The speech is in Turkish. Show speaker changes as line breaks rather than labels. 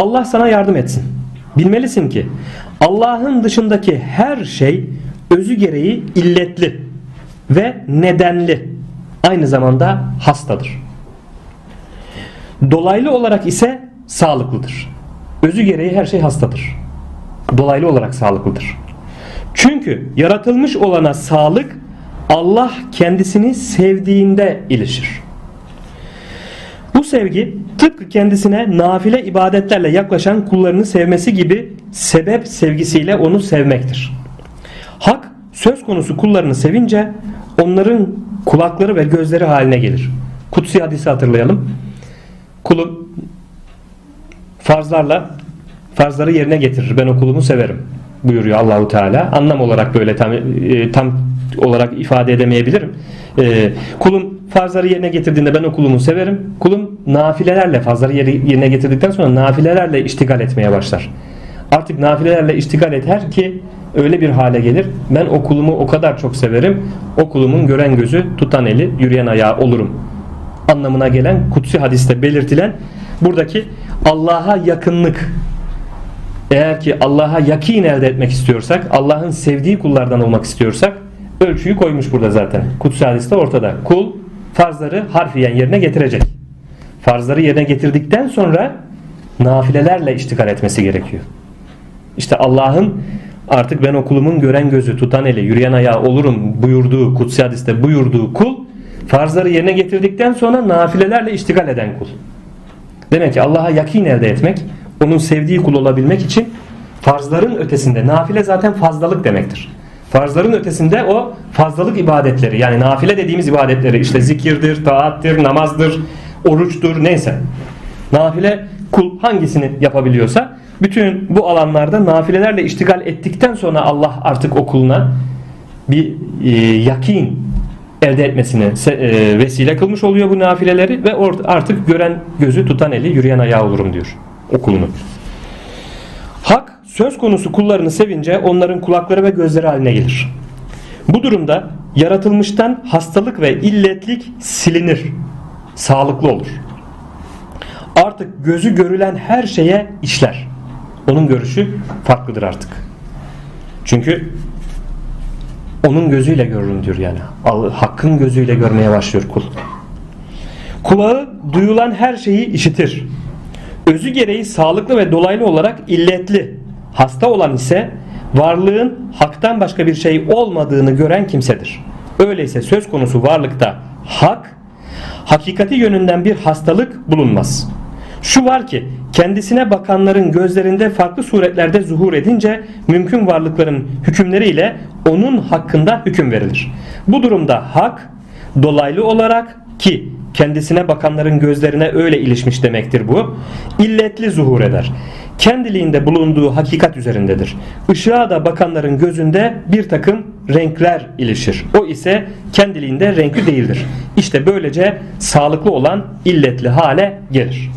Allah sana yardım etsin. Bilmelisin ki Allah'ın dışındaki her şey özü gereği illetli ve nedenli. Aynı zamanda hastadır. Dolaylı olarak ise sağlıklıdır. Özü gereği her şey hastadır. Dolaylı olarak sağlıklıdır. Çünkü yaratılmış olana sağlık Allah kendisini sevdiğinde ilişir. Bu sevgi tıpkı kendisine nafile ibadetlerle yaklaşan kullarını sevmesi gibi sebep sevgisiyle onu sevmektir. Hak söz konusu kullarını sevince onların kulakları ve gözleri haline gelir. Kutsi hadisi hatırlayalım. Kulum farzlarla farzları yerine getirir. Ben o kulumu severim buyuruyor Allahu Teala. Anlam olarak böyle tam e, tam olarak ifade edemeyebilirim. E, kulum farzları yerine getirdiğinde ben o kulumu severim. Kulum nafilelerle farzları yeri- yerine getirdikten sonra nafilelerle iştigal etmeye başlar. Artık nafilelerle iştigal eder ki öyle bir hale gelir. Ben o kulumu o kadar çok severim. O kulumun gören gözü, tutan eli, yürüyen ayağı olurum. Anlamına gelen kutsi hadiste belirtilen buradaki Allah'a yakınlık eğer ki Allah'a yakin elde etmek istiyorsak, Allah'ın sevdiği kullardan olmak istiyorsak ölçüyü koymuş burada zaten. Kutsi hadiste ortada. Kul farzları harfiyen yerine getirecek. Farzları yerine getirdikten sonra nafilelerle iştigal etmesi gerekiyor. İşte Allah'ın artık ben o kulumun gören gözü, tutan eli, yürüyen ayağı olurum buyurduğu, kutsi hadiste buyurduğu kul farzları yerine getirdikten sonra nafilelerle iştigal eden kul. Demek ki Allah'a yakin elde etmek, onun sevdiği kul olabilmek için farzların ötesinde, nafile zaten fazlalık demektir. Farzların ötesinde o fazlalık ibadetleri yani nafile dediğimiz ibadetleri işte zikirdir, taattir, namazdır, oruçtur neyse. Nafile kul hangisini yapabiliyorsa bütün bu alanlarda nafilelerle iştigal ettikten sonra Allah artık o kuluna bir e, yakin elde etmesine e, vesile kılmış oluyor bu nafileleri ve artık gören gözü tutan eli yürüyen ayağı olurum diyor o kulunun. Hak söz konusu kullarını sevince onların kulakları ve gözleri haline gelir. Bu durumda yaratılmıştan hastalık ve illetlik silinir. Sağlıklı olur. Artık gözü görülen her şeye işler. Onun görüşü farklıdır artık. Çünkü onun gözüyle görürüm diyor yani. Hakkın gözüyle görmeye başlıyor kul. Kulağı duyulan her şeyi işitir. Özü gereği sağlıklı ve dolaylı olarak illetli. Hasta olan ise varlığın haktan başka bir şey olmadığını gören kimsedir. Öyleyse söz konusu varlıkta hak, hakikati yönünden bir hastalık bulunmaz. Şu var ki kendisine bakanların gözlerinde farklı suretlerde zuhur edince mümkün varlıkların hükümleriyle onun hakkında hüküm verilir. Bu durumda hak dolaylı olarak ki kendisine bakanların gözlerine öyle ilişmiş demektir bu. illetli zuhur eder. Kendiliğinde bulunduğu hakikat üzerindedir. Işığa da bakanların gözünde bir takım renkler ilişir. O ise kendiliğinde renkli değildir. İşte böylece sağlıklı olan illetli hale gelir.